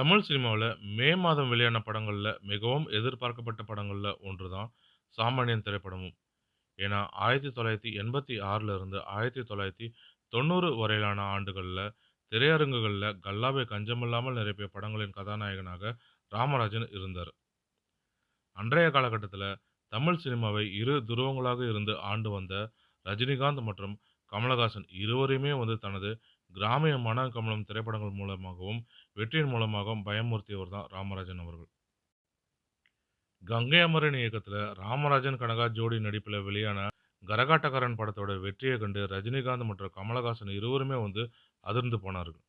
தமிழ் சினிமாவுல மே மாதம் வெளியான படங்கள்ல மிகவும் எதிர்பார்க்கப்பட்ட படங்கள்ல ஒன்று தான் சாமானியன் திரைப்படமும். ஏன்னா, 1986ல இருந்து 1990 வரையிலான ஆண்டுகள்ல திரையரங்குகள்ல கல்லாவை கஞ்சமில்லாமல் நிரப்பிய படங்களின் கதாநாயகனாக ராமராஜன் இருந்தார் அன்றைய காலகட்டத்தில தமிழ் சினிமாவை இரு துருவங்களாக இருந்து ஆண்டு வந்த ரஜினிகாந்த் மற்றும் கமலஹாசன் இருவரையுமே வந்து தனது கிராமிய மன கமழும் திரைப்படங்கள் மூலமாகவும், வெற்றியின் மூலமாகவும் பயமுறுத்தியவர் தான் ராமராஜன் அவர்கள். கங்கை அமரன் இயக்கத்தில் ராமராஜன், கனகா ஜோடி நடிப்பில் வெளியான கரகாட்டக்காரன் படத்தோட வெற்றியை கண்டு ரஜினிகாந்த் மற்றும் கமலஹாசன் இருவருமே வந்து அதிர்ந்து போனார்கள்.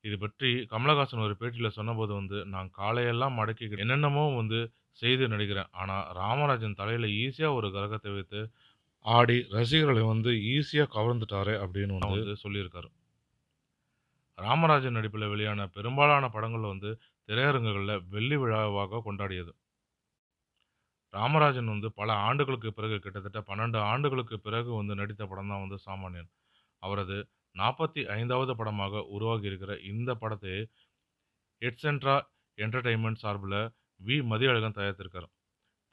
இது பற்றி கமலஹாசன் ஒரு பேட்டியில் சொன்னபோது வந்து, "நான் காலையெல்லாம் மடக்கிக்கிட்டு என்னென்னமோ வந்து செய்து நடிக்கிறேன். ஆனால் ராமராஜன் தலையில் ஈஸியாக ஒரு கரகத்தை வைத்து ஆடி ரசிகர்களை வந்து ஈஸியா கவர்ந்துட்டாரே" அப்படின்னு வந்து சொல்லியிருக்காரு. ராமராஜன் நடிப்பில வெளியான பெரும்பாலான படங்கள் வந்து திரையரங்குகள்ல வெள்ளி விழாவாக கொண்டாடியது. ராமராஜன் வந்து பல ஆண்டுகளுக்கு பிறகு கிட்டத்தட்ட 12 ஆண்டுகளுக்கு பிறகு வந்து நடித்த படம் தான் வந்து சாமானியன். அவரது 45வது படமாக உருவாகியிருக்கிற இந்த படத்தை எட்சென்ட்ரா என்டர்டெயின்மென்ட் சார்பில வி. மதியழகன் தயாரித்திருக்காரு.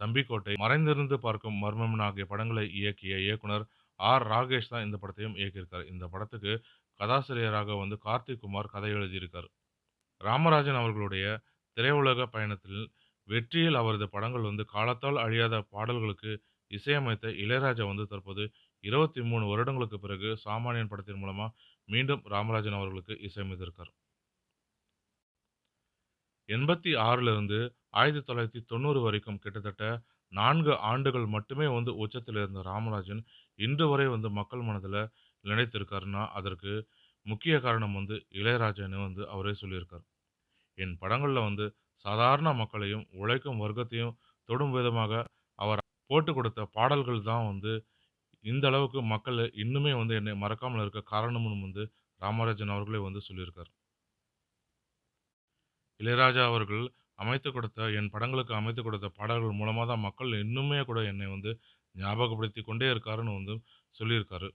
தம்பிக்கோட்டை, மறைந்திருந்து பார்க்கும் மர்மம் ஆகிய படங்களை இயக்கிய இயக்குனர் ஆர். ராகேஷ் தான் இந்த படத்தையும் இயக்கியிருக்கார் இந்த படத்துக்கு கதாசிரியராக வந்து கார்த்திக் குமார் கதை எழுதியிருக்கார் ராமராஜன் அவர்களுடைய திரையுலக பயணத்தில் வெற்றியில் அவரது படங்கள் வந்து காலத்தால் அழியாத பாடல்களுக்கு இசையமைத்த இளையராஜா வந்து தற்போது 23 வருடங்களுக்கு பிறகு சாமானியன் படத்தின் மூலமா மீண்டும் ராமராஜன் அவர்களுக்கு இசையமைத்திருக்கார். 86ல இருந்து 1990 வரைக்கும் கிட்டத்தட்ட 4 ஆண்டுகள் மட்டுமே வந்து உச்சத்தில இருந்த ராமராஜன், இன்று வரை வந்து மக்கள் மனதில நிலைத்திருக்காருன்னா, அதற்கு முக்கிய காரணம் வந்து இளையராஜான்னு வந்து அவரே சொல்லியிருக்காரு. "என் படங்கள்ல வந்து சாதாரண மக்களையும், உழைக்கும் வர்க்கத்தையும் தொடும் விதமாக அவர் போட்டுக் கொடுத்த பாடல்கள் தான் வந்து இந்த அளவுக்கு மக்கள் இன்னுமே வந்து என்னை மறக்காமல் இருக்க காரணம்னு" வந்து ராமராஜன் அவர்களே வந்து சொல்லியிருக்காரு. இளையராஜா அவர்கள் அமைத்துக் கொடுத்த என் படங்களுக்கு அமைத்துக் கொடுத்த பாடல்கள் மூலமாக தான் மக்கள் இன்னுமே கூட என்னை வந்து ஞாபகப்படுத்தி கொண்டே இருக்காருன்னு வந்து சொல்லியிருக்காரு.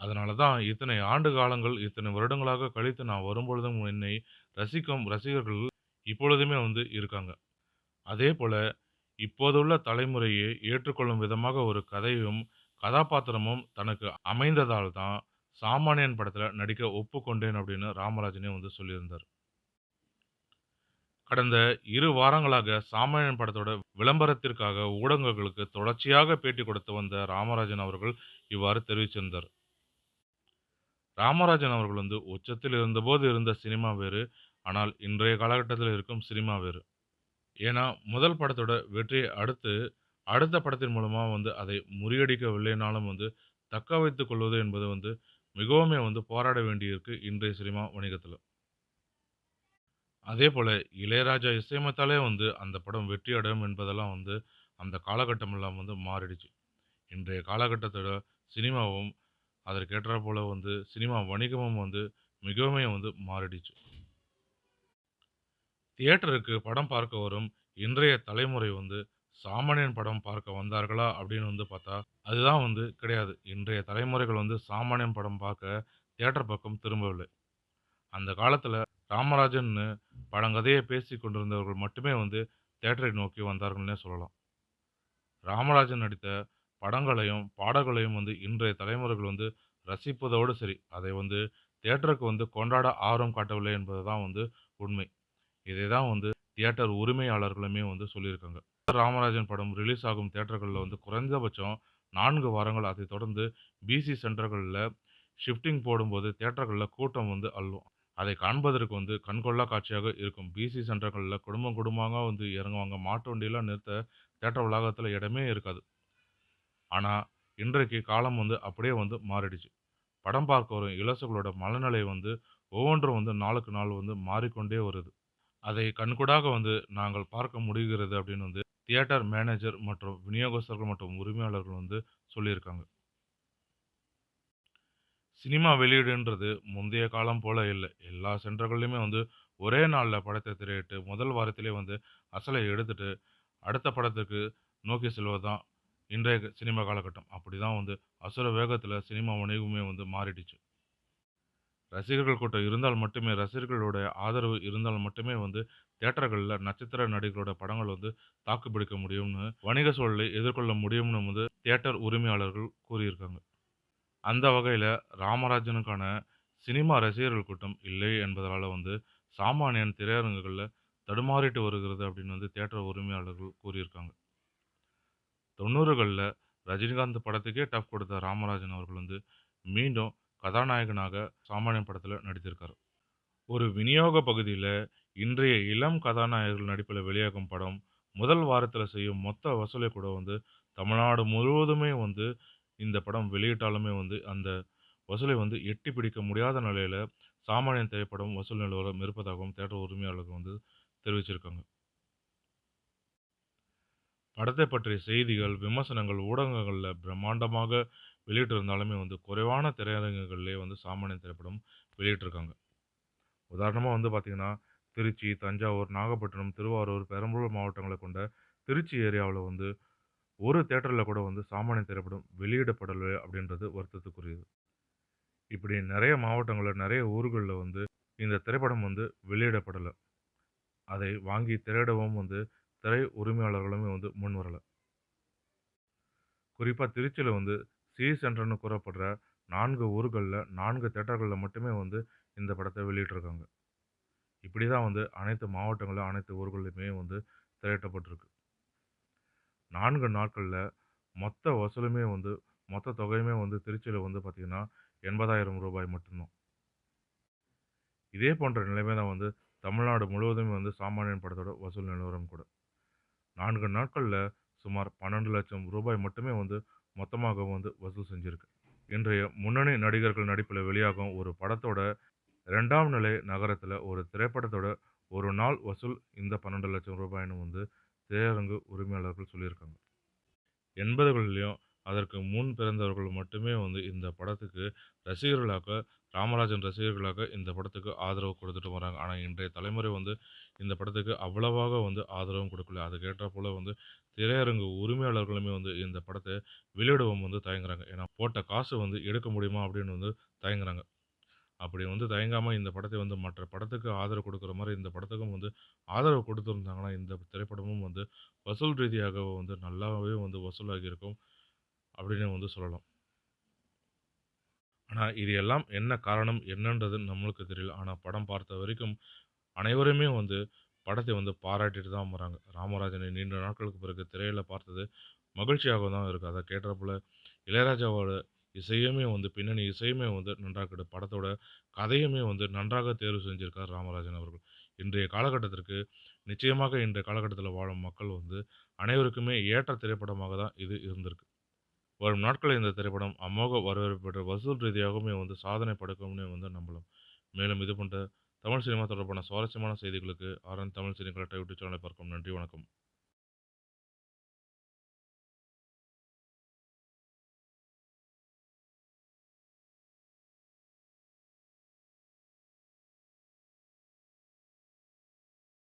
அதனால தான் இத்தனை ஆண்டு காலங்கள், இத்தனை வருடங்களாக கழித்து நான் வரும்பொழுதும் என்னை ரசிக்கும் ரசிகர்கள் இப்பொழுதுமே வந்து இருக்காங்க. அதே போல் இப்போதுள்ள தலைமுறையை ஏற்றுக்கொள்ளும் விதமாக ஒரு கதையும், கதாபாத்திரமும் தனக்கு அமைந்ததால் தான் சாமானியன் படத்தில் நடிக்க ஒப்புக்கொண்டேன் அப்படின்னு ராமராஜனே வந்து சொல்லியிருந்தார். கடந்த இரு வாரங்களாக சாமானியன் படத்தோட விளம்பரத்திற்காக ஊடகங்களுக்கு தொடர்ச்சியாக பேட்டி கொடுத்து வந்த ராமராஜன் அவர்கள் இவ்வாறு தெரிவிச்சிருந்தார். ராமராஜன் அவர்கள் வந்து உச்சத்தில் இருந்தபோது இருந்த சினிமா வேறு. ஆனால் இன்றைய காலகட்டத்தில் இருக்கும் சினிமா வேறு. ஏன்னா, முதல் படத்தோட வெற்றியை அடுத்து, அடுத்த படத்தின் மூலமா வந்து அதை முறியடிக்கவில்லைனாலும் வந்து தக்க வைத்துக் கொள்வது என்பது வந்து மிகவுமே வந்து போராட வேண்டியிருக்கு இன்றைய சினிமா வணிகத்தில. அதே போல் இளையராஜா இசையமைத்தாலே வந்து அந்த படம் வெற்றி அடையும் என்பதெல்லாம் வந்து அந்த காலகட்டமெல்லாம் வந்து மாறிடுச்சு. இன்றைய காலகட்டத்தோட சினிமாவும் அதற்கேற்றாற் போல வந்து சினிமா வணிகமும் வந்து மிகவுமே வந்து மாறிடுச்சு. தியேட்டருக்கு படம் பார்க்க வரும் இன்றைய தலைமுறை வந்து சாமானியன் படம் பார்க்க வந்தார்களா? அப்படின்னு வந்து பார்த்தா, அதுதான் வந்து கிடையாது. இன்றைய தலைமுறைகள் வந்து சாமானியன் படம் பார்க்க தியேட்டர் பக்கம் திரும்பவில்லை. அந்த காலத்தில ராமராஜன்னு பழங்கதையை பேசி கொண்டிருந்தவர்கள் மட்டுமே வந்து தேட்டரை நோக்கி வந்தார்கள்னே சொல்லலாம். ராமராஜன் நடித்த படங்களையும், பாடல்களையும் வந்து இன்றைய தலைமுறைகள் வந்து ரசிப்பதோடு சரி, அதை வந்து தியேட்டருக்கு வந்து கொண்டாட ஆர்வம் காட்டவில்லை என்பது தான் வந்து உண்மை. இதை தான் வந்து தியேட்டர் உரிமையாளர்களுமே வந்து சொல்லியிருக்காங்க. ராமராஜன் படம் ரிலீஸ் ஆகும் தேட்டர்களில் வந்து குறைந்தபட்சம் நான்கு வாரங்கள், அதைத் தொடர்ந்து பிசி சென்டர்களில் ஷிஃப்டிங் போடும்போது தேட்டர்களில் கூட்டம் வந்து அள்ளும். அதை காண்பதற்கு வந்து கண்கொள்ளா காட்சியாக இருக்கும். பிசி சென்டர்கள்ல குடும்பம் குடும்பமா வந்து இறங்குவாங்க. மாட்டு வண்டியெல்லாம் நிறுத்த தியேட்டர் வளாகத்தில இடமே இருக்காது. ஆனா, இன்றைக்கு காலம் வந்து அப்படியே வந்து மாறிடுச்சு. படம் பார்க்க வரும் இளசுகளோட மனநிலை வந்து ஒவ்வொன்றும் வந்து நாளுக்கு நாள் வந்து மாறிக்கொண்டே வருது. அதை கண்கூடாக வந்து நாங்கள் பார்க்க முடிகிறது அப்படின்னு வந்து தியேட்டர் மேனேஜர் மற்றும் விநியோகஸ்தர்கள் மற்றும் உரிமையாளர்கள் வந்து சொல்லியிருக்காங்க. சினிமா வெளியீடுன்றது முந்தைய காலம் போல இல்ல. எல்லா சென்டர்கள்லயுமே வந்து ஒரே நாள்ல படத்தை திரையிட்டு, முதல் வாரத்திலே வந்து அசலை எடுத்துட்டு, அடுத்த படத்துக்கு நோக்கி செல்வது தான் இன்றைய சினிமா காலகட்டம். அப்படிதான் வந்து அசுர வேகத்தில் சினிமா வணிகமே வந்து மாறிடுச்சு. ரசிகர்கள் கூட்டம் இருந்தால் மட்டுமே ரசிகர்களோட ஆதரவு இருந்தால் மட்டுமே வந்து தியேட்டர்கள்ல நட்சத்திர நடிகர்களோட படங்கள் வந்து தாக்கு பிடிக்க முடியும்னு, வணிக சூழலை எதிர்கொள்ள முடியும்னு வந்து தியேட்டர் உரிமையாளர்கள் கூறியிருக்காங்க. அந்த வகையில ராமராஜனுக்கான சினிமா ரசிகர்கள் கூட்டம் இல்லை என்பதால வந்து சாமானியன் திரையரங்குகள்ல தடுமாறிட்டு வருகிறது அப்படின்னு வந்து தியேட்டர் உரிமையாளர்கள் கூறியிருக்காங்க. 90கள்ல ரஜினிகாந்த் படத்துக்கே டஃப் கொடுத்த ராமராஜன் அவர்கள் வந்து மீண்டும் கதாநாயகனாக சாமானியன் படத்துல நடித்திருக்காரு. ஒரு விநியோக பகுதியில இன்றைய இளம் கதாநாயகர்கள் நடிப்பில் வெளியாகும் படம், முதல் வாரத்துல செய்யும் மொத்த வசூலை கூட வந்து தமிழ்நாடு முழுவதுமே வந்து இந்த படம் வெளியிட்டாலுமே வந்து அந்த வசூலை வந்து எட்டி பிடிக்க முடியாத நிலையில சாமானியன் திரைப்படம் வசூல் நிலவரம் இருப்பதாகவும் தியேட்டர் உரிமையாளர்கள் வந்து தெரிவிச்சிருக்காங்க. படத்தை பற்றிய செய்திகள், விமர்சனங்கள் ஊடகங்கள்ல பிரம்மாண்டமாக வெளியிட்டிருந்தாலுமே வந்து குறைவான திரையரங்குகள்லயே வந்து சாமானியன் திரைப்படம் வெளியிட்டிருக்காங்க. உதாரணமா வந்து பார்த்தீங்கன்னா, திருச்சி, தஞ்சாவூர், நாகப்பட்டினம், திருவாரூர், பெரம்பலூர் மாவட்டங்களை கொண்ட திருச்சி ஏரியாவுல வந்து ஒரு தேட்டரில் கூட வந்து சாமானிய திரைப்படம் வெளியிடப்படலை அப்படின்றது வருத்தத்துக்குரியது. இப்படி நிறைய மாவட்டங்களில் நிறைய ஊர்களில் வந்து இந்த திரைப்படம் வந்து வெளியிடப்படலை அதை வாங்கி திரையிடவும் வந்து திரை உரிமையாளர்களுமே வந்து முன் வரலை குறிப்பாக திருச்சியில் வந்து சி சென்டர்னு கூறப்படுற நான்கு ஊர்களில் நான்கு தேட்டர்களில் மட்டுமே வந்து இந்த படத்தை வெளியிட்டிருக்காங்க. இப்படி தான் வந்து அனைத்து மாவட்டங்களும் அனைத்து ஊர்கள்லயுமே வந்து திரையிடப்பட்டிருக்கு. 4 நாட்கள்ல மொத்த வசூலுமே வந்து மொத்த தொகையுமே வந்து திருச்சியில வந்து பார்த்தீங்கன்னா, ரூ. 80,000 மட்டும் தான். இதே போன்ற நிலைமை தான் வந்து தமிழ்நாடு முழுவதுமே வந்து சாமானியன் படத்தோட வசூல் நிலவரம் கூட. 4 நாட்கள்ல சுமார் ரூ. 12,00,000 மட்டுமே வந்து மொத்தமாக வந்து வசூல் செஞ்சிருக்கு. இன்றைய முன்னணி நடிகர்கள் நடிப்பில் வெளியாகும் ஒரு படத்தோட 2ஆம் நிலை நகரத்துல ஒரு திரைப்படத்தோட ஒரு நாள் வசூல் இந்த ரூ. 12,00,000ன்னு வந்து திரையரங்கு உரிமையாளர்கள் சொல்லியிருக்காங்க. 80கள்லயும் அதற்கு முன் பிறந்தவர்கள் மட்டுமே வந்து இந்த படத்துக்கு ரசிகர்களாக ராமராஜன் ரசிகர்களாக இந்த படத்துக்கு ஆதரவு கொடுத்துட்டு வராங்க. ஆனால் இன்றைய தலைமுறை வந்து இந்த படத்துக்கு அவ்வளவாக வந்து ஆதரவும் கொடுக்கல. அதுக்கேற்றாற்போல வந்து திரையரங்கு உரிமையாளர்களுமே வந்து இந்த படத்தை வெளியிடவும் வந்து தயங்குறாங்க. ஏன்னா போட்ட காசு வந்து எடுக்க முடியுமா அப்படின்னு வந்து தயங்குறாங்க. அப்படி வந்து தயங்காமல் இந்த படத்தை வந்து மற்ற படத்துக்கு ஆதரவு கொடுக்குற மாதிரி இந்த படத்துக்கும் வந்து ஆதரவு கொடுத்துருந்தாங்கன்னா இந்த திரைப்படமும் வந்து வசூல் ரீதியாக வந்து நல்லாவே வந்து வசூலாகியிருக்கும் அப்படின்னு வந்து சொல்லலாம். ஆனால் இது எல்லாம் என்ன காரணம் என்னன்றது நம்மளுக்கு தெரியல. ஆனால் படம் பார்த்த வரைக்கும் அனைவருமே வந்து படத்தை வந்து பாராட்டிட்டு தான் வராங்க. ராமராஜனை நீண்ட நாட்களுக்கு பிறகு திரையில் பார்த்தது மகிழ்ச்சியாக தான் இருக்கு. அதற்கேற்றாற்போல இளையராஜாவோட இசையுமே வந்து பின்னணி இசையுமே வந்து நன்றாக இருக்கு. படத்தோட கதையுமே வந்து நன்றாக தேர்வு செஞ்சிருக்கார் ராமராஜன் அவர்கள். இன்றைய காலகட்டத்திற்கு நிச்சயமாக இன்றைய காலகட்டத்தில் வாழும் மக்கள் வந்து அனைவருக்குமே ஏற்ற திரைப்படமாக தான் இது இருந்திருக்கு. வரும் நாட்களில் இந்த திரைப்படம் அமோக வரவேற்பு பெற்ற வசூல் ரீதியாகவுமே வந்து சாதனை படுக்கும்னே வந்து நம்பலாம். மேலும் இது போன்ற தமிழ் சினிமா தொடர்பான சுவாரஸ்யமான செய்திகளுக்கு RN Tamil cinema collector YouTube சேனலை பார்க்கும் நன்றி, வணக்கம்.